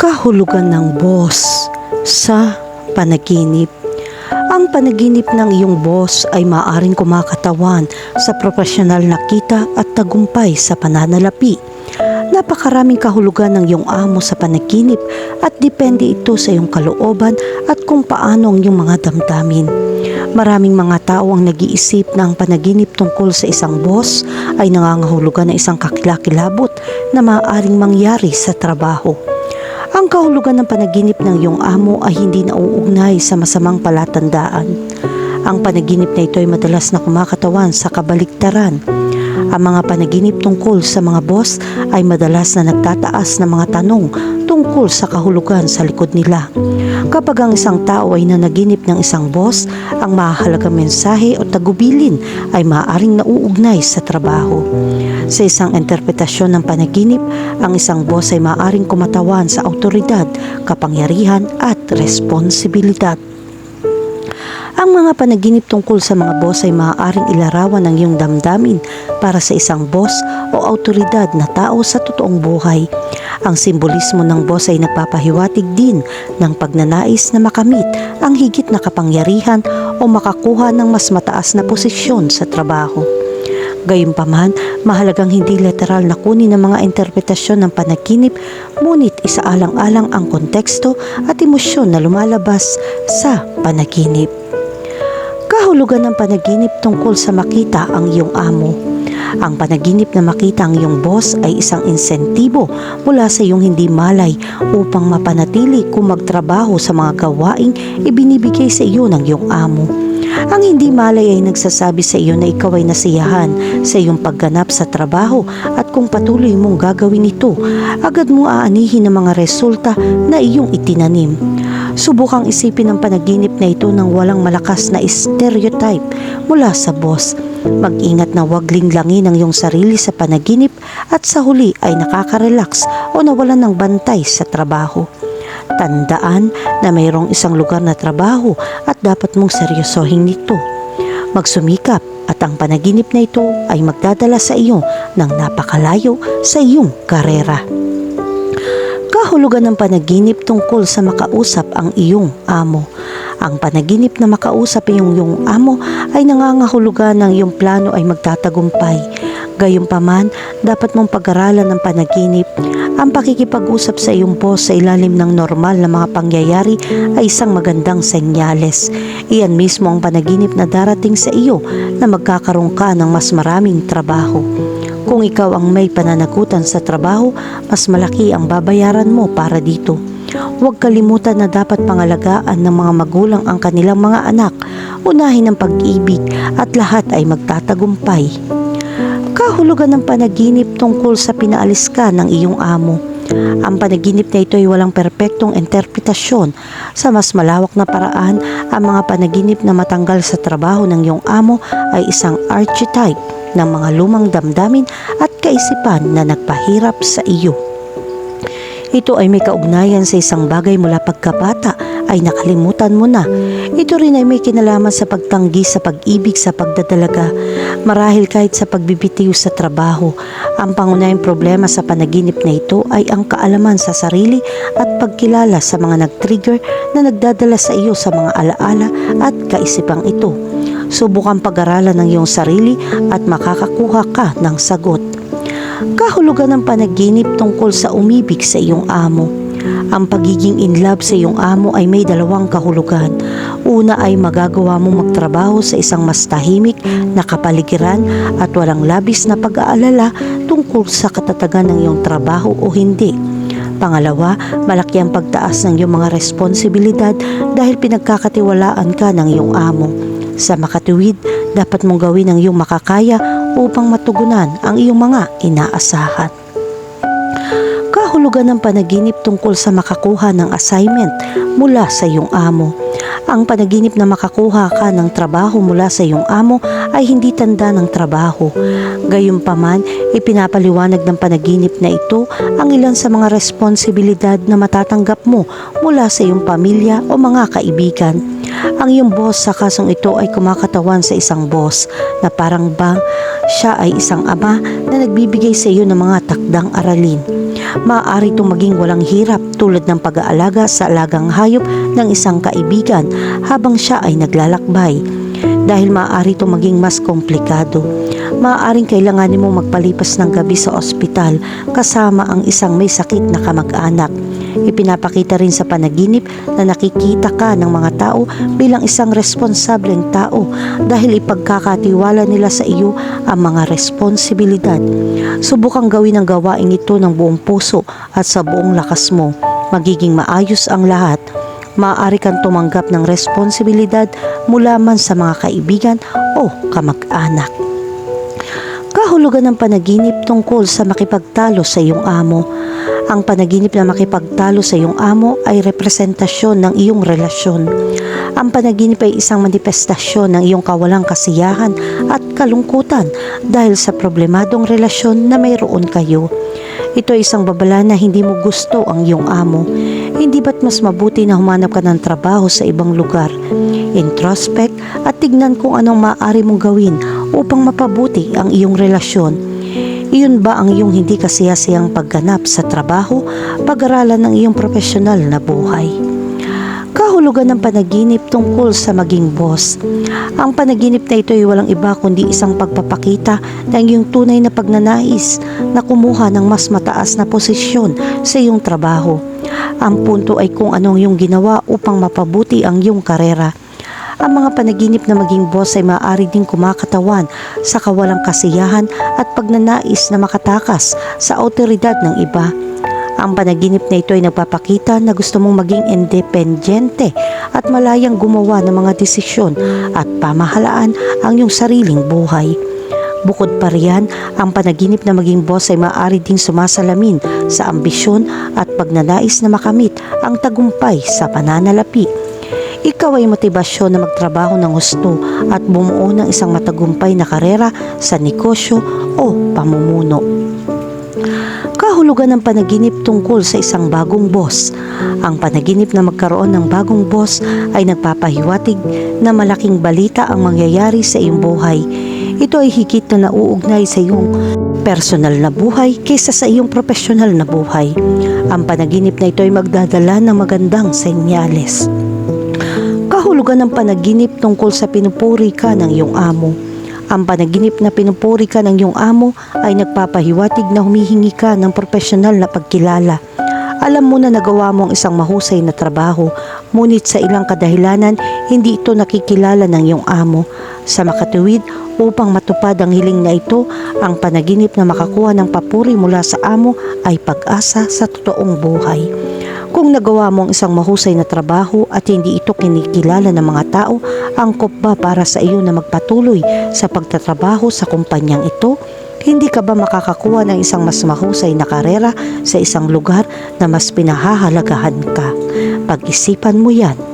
Kahulugan ng boss sa panaginip. Ang panaginip ng iyong boss ay maaring kumakatawan sa profesional na kita at tagumpay sa pananalapi. Napakaraming kahulugan ng iyong amo sa panaginip at depende ito sa iyong kalooban at kung paano ang iyong mga damdamin. Maraming mga tao ang nag-iisip na ang panaginip tungkol sa isang boss ay nangangahulugan ng isang kakilakilabot na maaaring mangyari sa trabaho. Ang kahulugan ng panaginip ng iyong amo ay hindi nauugnay sa masamang palatandaan. Ang panaginip na ito ay madalas na kumakatawan sa kabaliktaran. Ang mga panaginip tungkol sa mga boss ay madalas na nagtataas ng mga tanong tungkol sa kahulugan sa likod nila. Kapag ang isang tao ay nanaginip ng isang boss, ang mahalagang mensahe o tagubilin ay maaaring nauugnay sa trabaho. Sa isang interpretasyon ng panaginip, ang isang boss ay maaaring kumatawan sa autoridad, kapangyarihan at responsibilidad. Ang mga panaginip tungkol sa mga boss ay maaaring ilarawan ng iyong damdamin para sa isang boss o autoridad na tao sa totoong buhay. Ang simbolismo ng boss ay nagpapahiwatig din ng pagnanais na makamit ang higit na kapangyarihan o makakuha ng mas mataas na posisyon sa trabaho. Gayunpaman, mahalagang hindi literal na kunin ng mga interpretasyon ng panaginip, ngunit isaalang-alang ang konteksto at emosyon na lumalabas sa panaginip. Kahulugan ng panaginip tungkol sa makita ang iyong amo. Ang panaginip na makita ang iyong boss ay isang insentibo mula sa iyong hindi malay upang mapanatili kung magtrabaho sa mga gawaing ibinibigay sa iyo ng iyong amo. Ang hindi malay ay nagsasabi sa iyo na ikaw ay nasiyahan sa iyong pagganap sa trabaho at kung patuloy mong gagawin ito, agad mo aanihin ang mga resulta na iyong itinanim. Subukang isipin ang panaginip na ito ng walang malakas na stereotype mula sa boss. Mag-ingat na huwag linglangin ang iyong sarili sa panaginip at sa huli ay nakaka-relax o nawalan ng bantay sa trabaho. Tandaan na mayroong isang lugar na trabaho at dapat mong seryosohin nito. Magsumikap at ang panaginip na ito ay magdadala sa iyo ng napakalayo sa iyong karera. Kahulugan ng panaginip tungkol sa makausap ang iyong amo. Ang panaginip na makausap iyong iyong amo ay nangangahulugan ng iyong plano ay magtatagumpay. Gayunpaman, dapat mong pag-aralan ng panaginip. Ang pakikipag-usap sa iyong boss sa ilalim ng normal na mga pangyayari ay isang magandang senyales. Iyan mismo ang panaginip na darating sa iyo na magkakaroon ka ng mas maraming trabaho. Kung ikaw ang may pananagutan sa trabaho, mas malaki ang babayaran mo para dito. Huwag kalimutan na dapat pangalagaan ng mga magulang ang kanilang mga anak. Unahin ang pag-ibig at lahat ay magtatagumpay. Kahulugan ng panaginip tungkol sa pinaalis ka ng iyong amo. Ang panaginip na ito ay walang perpektong interpretasyon. Sa mas malawak na paraan, ang mga panaginip na matanggal sa trabaho ng iyong amo ay isang archetype ng mga lumang damdamin at kaisipan na nagpahirap sa iyo. Ito ay may kaugnayan sa isang bagay mula pagkabata ay nakalimutan mo na. Ito rin ay may kinalaman sa pagtanggi sa pag-ibig sa pagdadalaga. Marahil kahit sa pagbibitiw sa trabaho, ang pangunahing problema sa panaginip na ito ay ang kaalaman sa sarili at pagkilala sa mga nag-trigger na nagdadala sa iyo sa mga alaala at kaisipang ito. Subukan pag-aralan ng iyong sarili at makakakuha ka ng sagot. Kahulugan ng panaginip tungkol sa umibig sa iyong amo. Ang pagiging in love sa iyong amo ay may dalawang kahulugan. Una ay magagawa mo magtrabaho sa isang mas tahimik na kapaligiran at walang labis na pag-aalala tungkol sa katatagan ng iyong trabaho o hindi. Pangalawa, malaki ang pagtaas ng iyong mga responsibilidad dahil pinagkakatiwalaan ka ng iyong amo. Sa makatuwid, dapat mong gawin ang iyong makakaya upang matugunan ang iyong mga inaasahan. Kahulugan ng panaginip tungkol sa makakuha ng assignment mula sa iyong amo. Ang panaginip na makakuha ka ng trabaho mula sa iyong amo ay hindi tanda ng trabaho. Gayunpaman, ipinapaliwanag ng panaginip na ito ang ilan sa mga responsibilidad na matatanggap mo mula sa iyong pamilya o mga kaibigan. Ang iyong boss sa kasong ito ay kumakatawan sa isang boss na parang bang siya ay isang ama na nagbibigay sa iyo ng mga takdang aralin. Maaari itong maging walang hirap tulad ng pag-aalaga sa alagang hayop ng isang kaibigan habang siya ay naglalakbay. Dahil maaari ito maging mas komplikado. Maaaring kailanganin mong magpalipas ng gabi sa ospital kasama ang isang may sakit na kamag-anak. Ipinapakita rin sa panaginip na nakikita ka ng mga tao bilang isang responsableng tao dahil ipagkakatiwala nila sa iyo ang mga responsibilidad. Subukang gawin ang gawain ito ng buong puso at sa buong lakas mo. Magiging maayos ang lahat. Maaari kang tumanggap ng responsibilidad mula man sa mga kaibigan o kamag-anak. Kahulugan ng panaginip tungkol sa makipagtalo sa iyong amo. Ang panaginip na makipagtalo sa iyong amo ay representasyon ng iyong relasyon. Ang panaginip ay isang manifestasyon ng iyong kawalang kasiyahan at kalungkutan dahil sa problemadong relasyon na mayroon kayo. Ito ay isang babala na hindi mo gusto ang iyong amo. Hindi ba't mas mabuti na humanap ka ng trabaho sa ibang lugar? Introspect at tignan kung anong maaari mong gawin upang mapabuti ang iyong relasyon. Iyon ba ang iyong hindi kasiyasiyang pagganap sa trabaho, pag-aralan ng iyong profesional na buhay? Kahulugan ng panaginip tungkol sa maging boss. Ang panaginip na ito ay walang iba kundi isang pagpapakita ng iyong tunay na pagnanais na kumuha ng mas mataas na posisyon sa iyong trabaho. Ang punto ay kung anong iyong ginawa upang mapabuti ang iyong karera. Ang mga panaginip na maging boss ay maaari ding kumakatawan sa kawalang kasiyahan at pagnanais na makatakas sa autoridad ng iba. Ang panaginip na ito ay nagpapakita na gusto mong maging independyente at malayang gumawa ng mga desisyon at pamahalaan ang iyong sariling buhay. Bukod pa riyan, ang panaginip na maging boss ay maaari ding sumasalamin sa ambisyon at pagnanais na makamit ang tagumpay sa pananalapi. Ikaw ay motibasyon na magtrabaho ng gusto at bumuo ng isang matagumpay na karera sa negosyo o pamumuno. Kahulugan ng panaginip tungkol sa isang bagong boss. Ang panaginip na magkaroon ng bagong boss ay nagpapahiwatig na malaking balita ang mangyayari sa iyong buhay. Ito ay higit na nauugnay sa iyong personal na buhay kaysa sa iyong profesional na buhay. Ang panaginip na ito ay magdadala ng magandang senyales. Kahulugan ng panaginip tungkol sa pinupuri ka ng iyong amo. Ang panaginip na pinupuri ka ng iyong amo ay nagpapahiwatig na humihingi ka ng profesional na pagkilala. Alam mo na nagawa mo ang isang mahusay na trabaho, ngunit sa ilang kadahilanan, hindi ito nakikilala ng iyong amo. Sa makatuwid, upang matupad ang hiling na ito, ang panaginip na makakuha ng papuri mula sa amo ay pag-asa sa totoong buhay. Kung nagawa mo ang isang mahusay na trabaho at hindi ito kinikilala ng mga tao, angkop ba para sa iyo na magpatuloy sa pagtatrabaho sa kumpanyang ito? Hindi ka ba makakakuha ng isang mas mahusay na karera sa isang lugar na mas pinahahalagahan ka? Pag-isipan mo yan